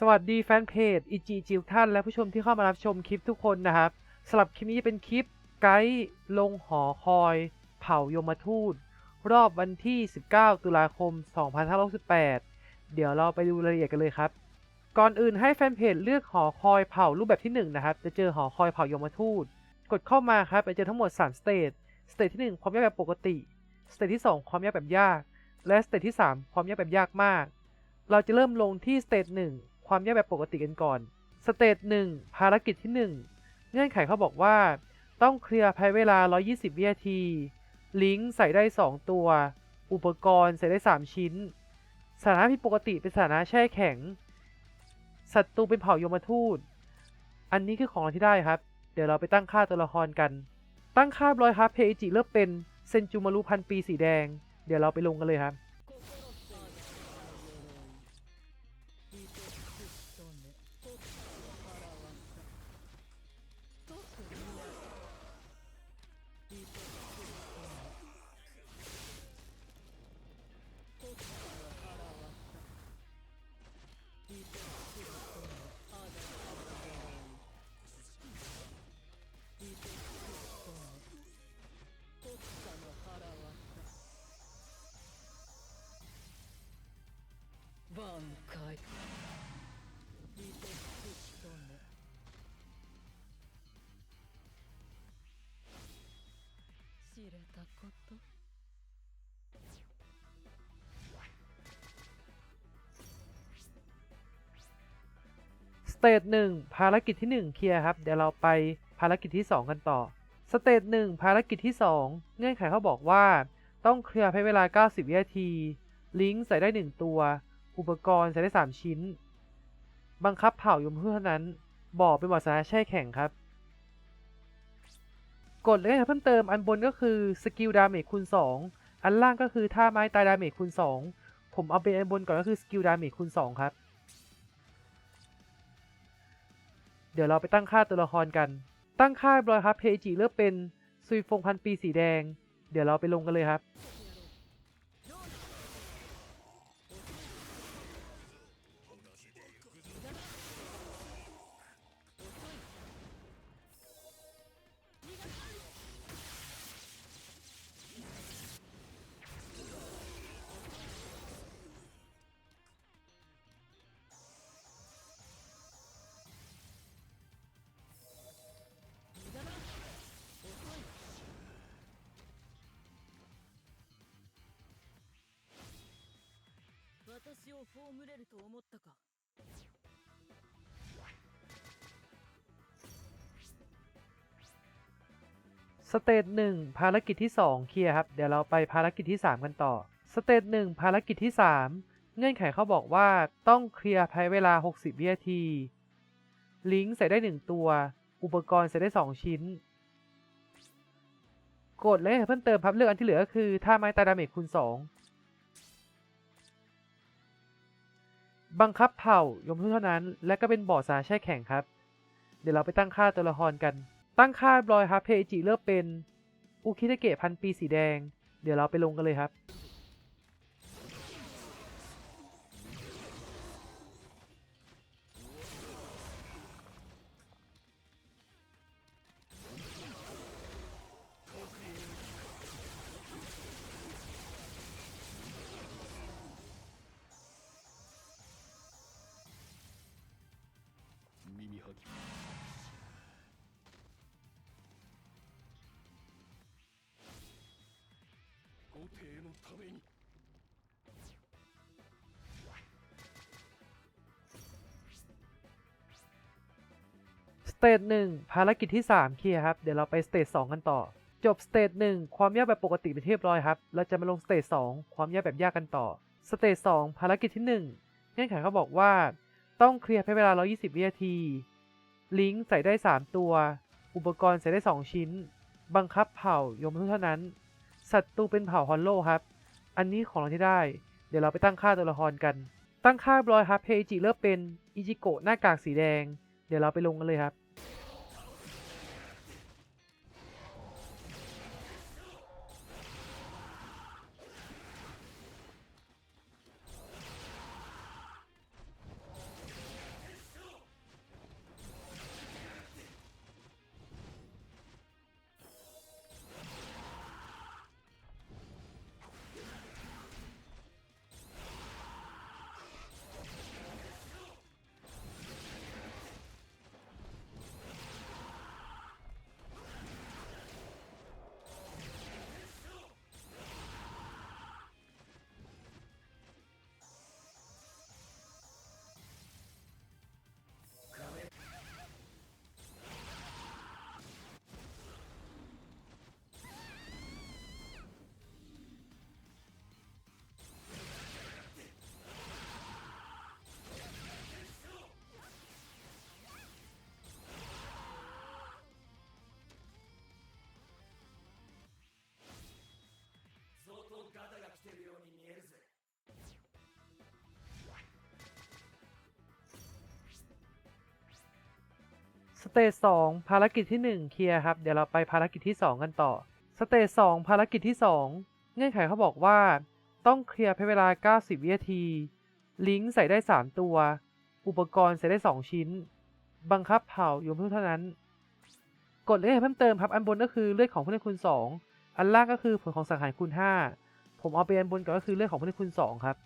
สวัสดีแฟนเพจอีจีจิวท่านและผู้ชมที่เข้ามารับชมคลิปทุกคนนะครับสำหรับคลิปนี้จะเป็นคลิปไกด์ลงหอคอย เผ่ายมทูต รอบวันที่ 19 ตุลาคม 2568 เดี๋ยวเราไปดูรายละเอียดกันเลยครับ ก่อนอื่นให้แฟนเพจเลือกหอคอยเผ่ารูปแบบที่ 1 นะครับ จะเจอหอคอยเผ่ายมทูต กดเข้ามาครับจะเจอทั้งหมด 3 สเตจสเตจที่ 1 ความยากแบบปกติสเตจที่ 2 ความยากแบบยาก และสเตจที่ 3 ความยากแบบยากมาก เราจะเริ่มลงที่สเตจหนึ่ง ความยากแบบปกติกันก่อน สเตจหนึ่งภารกิจที่ 1 เงื่อนไขเขาบอกว่า ต้องเคลียร์ภายเวลา 120 วินาที ลิงก์ใส่ได้ 2 ตัว อุปกรณ์ใส่ได้ 3 ชิ้น สถานะผิดปกติเป็นสถานะแช่แข็ง ศัตรูเป็นเผ่ายมทูต อันนี้คือของที่ได้ครับ เดี๋ยวเราไปตั้งค่าตัวละครกัน ตั้งค่าร้อยครับเพจิเลือกเป็นเซนจูมารุพันปีสีแดง เดี๋ยวเราไปลงกันเลยครับ 挽回知れたこと สเตจหนึ่งภารกิจที่หนึ่งเคลียร์ครับ เดี๋ยวเราไปภารกิจที่สองกันต่อ สเตจหนึ่งภารกิจที่สองเงื่อนไขเขาบอกว่า ต้องเคลียร์ภายเวลา 90 วินาที ลิงก์ใส่ได้ 1 ตัว อุปกรณ์ใส่ได้ 3 ชิ้น บังคับเผ่ายมเพื่อเท่านั้นบอกเป็นบทสาระแช่แข็งครับ กดเลยเพิ่มเติมอันบนก็คือสกิลดาเมจคูณ 2 อันล่างก็คือท่าไม้ตายดาเมจคูณ 2 ผมเอาเป็นอันบนก่อนก็คือสกิลดาเมจคูณ 2 ครับ เดี๋ยวเราไปตั้งค่าตัวละครกัน ตั้งค่าบรอยครับเพจิเลือกเป็นซุยฟงพันปีสีแดง เดี๋ยวเราไปลงกันเลยครับ 私を葬れると思ったか สเตจหนึ่งภารกิจที่ 2 เคลียร์ครับ เดี๋ยวเราไปภารกิจที่ 3 กันต่อ สเตจหนึ่งภารกิจที่ 3 เงื่อนไขเขาบอกว่าต้องเคลียร์ภายเวลา 60 วินาที ลิงก์ใส่ได้ 1 ตัว อุปกรณ์ใส่ได้ 2 ชิ้น กดเลยเพิ่มเติมครับเลือกอันที่เหลือก็คือท่าไม้ตายดาเมจคูณ 2 บังคับเผ่ายมทุกเท่านั้น และก็เป็นบอสาแช่แข็งครับ เดี๋ยวเราไปตั้งค่าตัวละครกัน ตั้งค่าบรอยครับเพจิเลือกเป็นอุคิเตเกะพันปีสีแดง เดี๋ยวเราไปลงกันเลยครับ 耳はき皇帝のために สเตจหนึ่งภารกิจที่ 3 เคลียร์ครับ เดี๋ยวเราไปสเตจ2กันต่อ จบสเตจหนึ่งความยากแบบปกติเป็นที่เรียบร้อยครับ เราจะมาลงสเตจ2ความยากแบบยากกันต่อ สเตจ2ภารกิจที่ 1 เงื่อนไขเขาบอกว่า ต้องเคลียร์ภายเวลา 120 วินาที ลิงก์ใส่ได้ 3 ตัว อุปกรณ์ใส่ได้ 2 ชิ้น บังคับเผ่ายมทูตเท่านั้น ศัตรูเป็นเผ่าฮอลโลครับ อันนี้ของเราที่ได้ เดี๋ยวเราไปตั้งค่าตัวละครกัน ตั้งค่าบรอยครับเพจิเลือกเป็นอิจิโกะหน้ากากสีแดง เดี๋ยวเราไปลงกันเลยครับ เตจสองภารกิจที่หนึ่งเคลียร์ครับ เดี๋ยวเราไปภารกิจที่สองกันต่อ สเตจสองภารกิจที่สองเงื่อนไขเขาบอกว่าต้องเคลียร์ภายเวลา 90 วินาที ลิงก์ใส่ได้ 3 ตัว อุปกรณ์ใส่ได้ 2 ชิ้น บังคับเผาอยู่เพื่อเท่านั้น กดเลือกเพิ่มเติมครับ อันบนก็คือเลือดของผู้เล่นคูณ 2 อันล่างก็คือผลของสังหารคูณ 5 ผมเอาไปอันบนก่อนก็คือเลือดของผู้เล่นคูณ 2 ครับ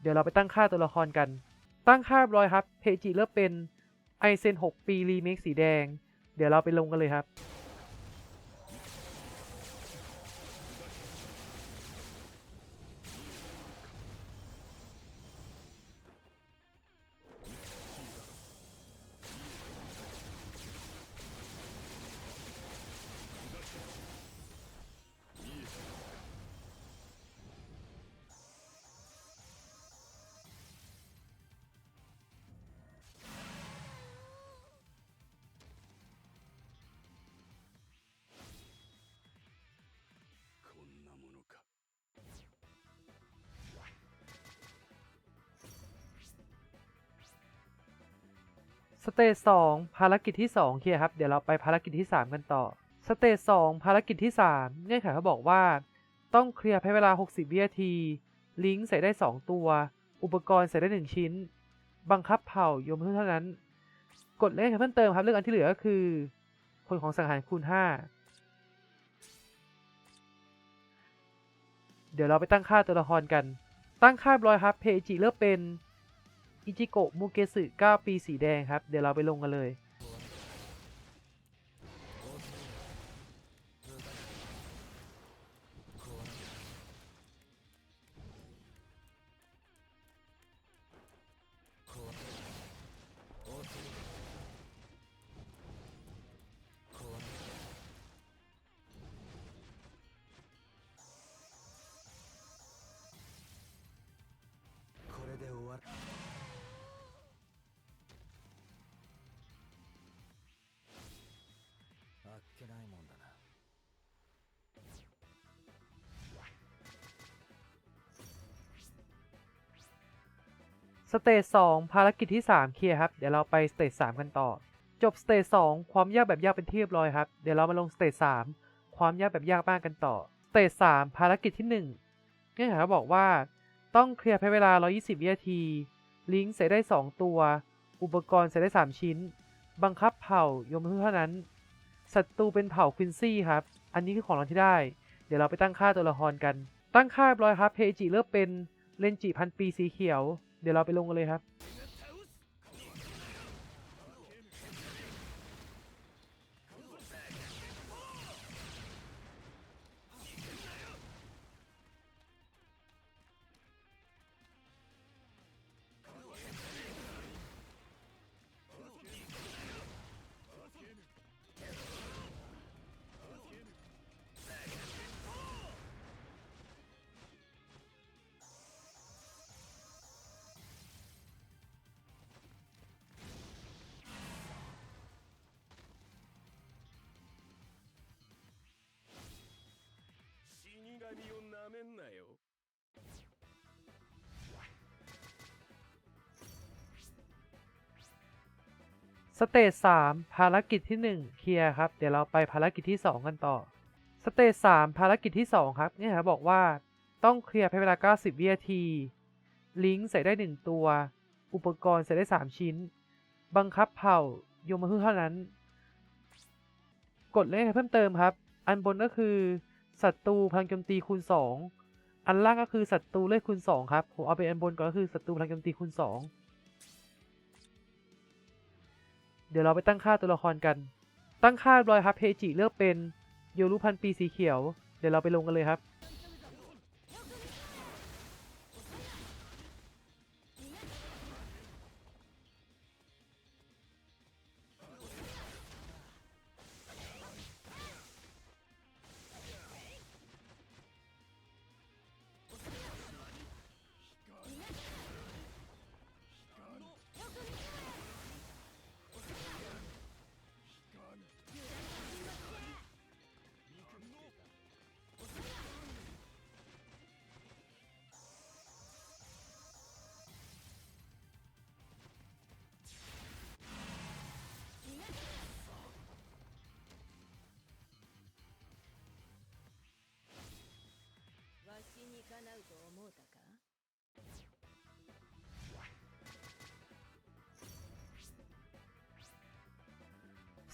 เดี๋ยวเราไปตั้งค่าตัวละครกัน ตั้งค่าเรียบร้อยครับเพจิเลือกเป็นไอเซน6ปีรีเมคสีแดง เดี๋ยวเราไปลงกันเลยครับ ものか สเตจสองภารกิจที่สองเคลียร์ครับ เดี๋ยวเราไปภารกิจที่สามกันต่อ สเตจสองภารกิจที่สามเงื่อนไขเขาบอกว่า ต้องเคลียร์ภายเวลา 60 วินาที ลิงก์ใส่ได้ 2 ตัว อุปกรณ์ใส่ได้ 1 ชิ้น บังคับเผ่าโยมเท่านั้น กดเลขเพิ่มเติมครับ เรื่องอันที่เหลือก็คือ ผลของสังหารคูณ 5 เดี๋ยวเราไปตั้งค่าตัวละครกัน ตั้งค่าบร้อยครับ เพจิเลือกเป็นอิจิโกะมูเกสึ9ปีสีแดงครับ เดี๋ยวเราไปลงกันเลย สเตจสองภารกิจที่ 3 เคลียร์ครับ เดี๋ยวเราไปสเตจสามกันต่อ จบสเตจสองความยากแบบยากเป็นที่เรียบร้อยครับ เดี๋ยวเรามาลงสเตจสามความยากแบบยากมากกันต่อ สเตจสามภารกิจที่1เงื่อนไขเขาบอกว่า ต้องเคลียร์ภายเวลา 120 วินาที ลิงก์ใส่ได้ 2 ตัว อุปกรณ์ใส่ได้ 3 ชิ้น บังคับเผ่าโยมเท่านั้น ศัตรูเป็นเผ่าควินซี่ครับ อันนี้คือของเราที่ได้ เดี๋ยวเราไปตั้งค่าตัวละครกัน ตั้งค่าเรียบร้อยครับเพจิเลือกเป็นเลนจิพันปีสีเขียว เดี๋ยวเราไปลงกันเลยครับ สเตจสามภารกิจที่ 1 เคลียร์ครับ เดี๋ยวเราไปภารกิจที่ 2 กันต่อ สเตจสามภารกิจที่ 2 ครับเนี่ยครับบอกว่าต้องเคลียร์ภายเวลา 90 วินาที ลิงก์ใส่ได้ 1 ตัว อุปกรณ์ใส่ได้ 3 ชิ้น บังคับเผ่าโยมทูตเท่านั้น กดเลขเพิ่มเติมครับ อันบนก็คือศัตรูพลังโจมตีคูณ 2 อันล่างก็คือศัตรูเลือดคูณ2ครับ ผมเอาเป็นอันบนก่อนก็คือศัตรูพลังโจมตีคูณ 2 เดี๋ยวเราไปตั้งค่าตัวละครกัน ตั้งค่าบอยครับเพจิเลือกเป็นโยรุพันปีสีเขียว เดี๋ยวเราไปลงกันเลยครับ なうと思うたか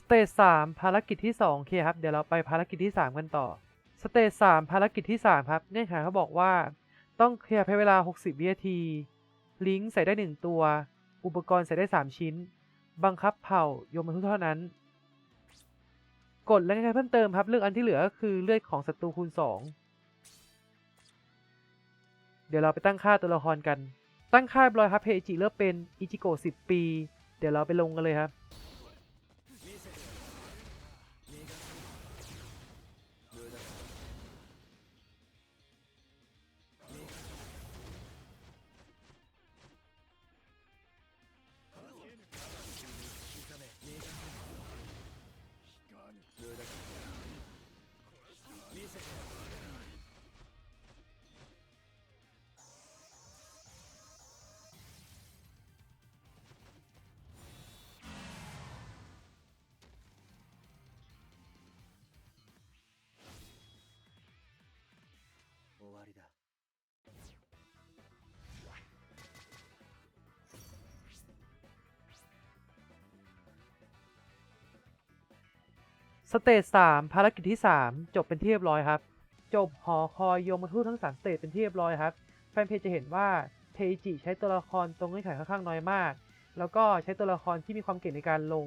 สเตจสามภารกิจที่สองโอเคครับ เดี๋ยวเราไปภารกิจที่สามกันต่อ สเตจสามภารกิจที่สามครับเนื่องหาเขาบอกว่าต้องเคลียร์ภายเวลา 60 วินาที ลิงก์ใส่ได้ 1 ตัว อุปกรณ์ใส่ได้ 3 ชิ้น บังคับเผ่ายมทุกเท่านั้น กดและการเพิ่มเติมครับ เลือกอันที่เหลือก็คือเลือดของศัตรูคูณ 2 ดี๋ยวเราไปตั้งค่าตัวละครกัน ตั้งค่าบลอยครับเพจิเลือกเป็นอิจิโกะ10 ปี เดี๋ยวเราไปลงกันเลยครับ 말이 다. สเตจสามภารกิจที่ 3 จบเป็นที่เรียบร้อยครับ จบหอคอยโยมทูตทั้ง3สเตจเป็นที่เรียบร้อยครับ แฟนเพจจะเห็นว่าเทจิใช้ตัวละครตรงเงื่อนไขค่อนข้างน้อยมาก แล้วก็ใช้ตัวละครที่มีความเก่งในการลง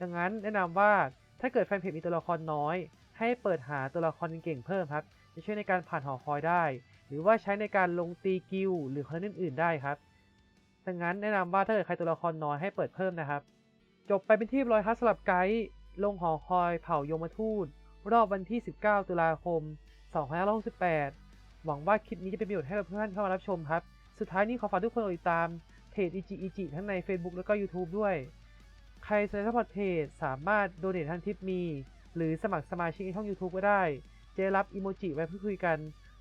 ดังนั้นแนะนำว่าถ้าเกิดแฟนเพจมีตัวละครน้อย ให้เปิดหาตัวละครเก่งๆเพิ่มครับ จะช่วยในการผ่านหอคอยได้ หรือว่าใช้ในการลงตีกิลหรือคอนเทนต์อื่น ๆ ได้ครับดังนั้นแนะนำว่าถ้าเกิดใครตัวละครน้อยให้เปิดเพิ่มนะครับ จบไปเป็นที่ร้อยครับสำหรับไกด์ลงหอคอยเผ่ายมทูตรอบวันที่ 19 ตุลาคม 2568 หวังว่าคลิปนี้จะเป็นประโยชน์ให้กับทุกท่านที่เข้ามารับชมครับ สุดท้ายนี้ขอฝากทุกคนติดตามเพจ EG EG ทั้งใน Facebook แล้วก็ YouTube ด้วย ใครสนใจซัพพอร์ตเพจสามารถโดเนททางทิปมี หรือสมัครสมาชิกในช่อง YouTube ก็ได้ เจได้รับอีโมจิไว้พูดคุยกัน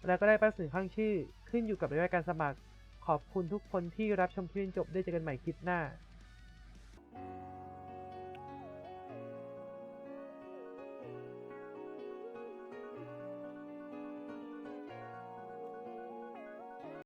แล้วก็ได้ป้นสื่อข้างชื่อ ขึ้นอยู่กับรายการสมัคร ขอบคุณทุกคนที่รับชมคลิปจนจบได้เจอกันใหม่คลิปหน้า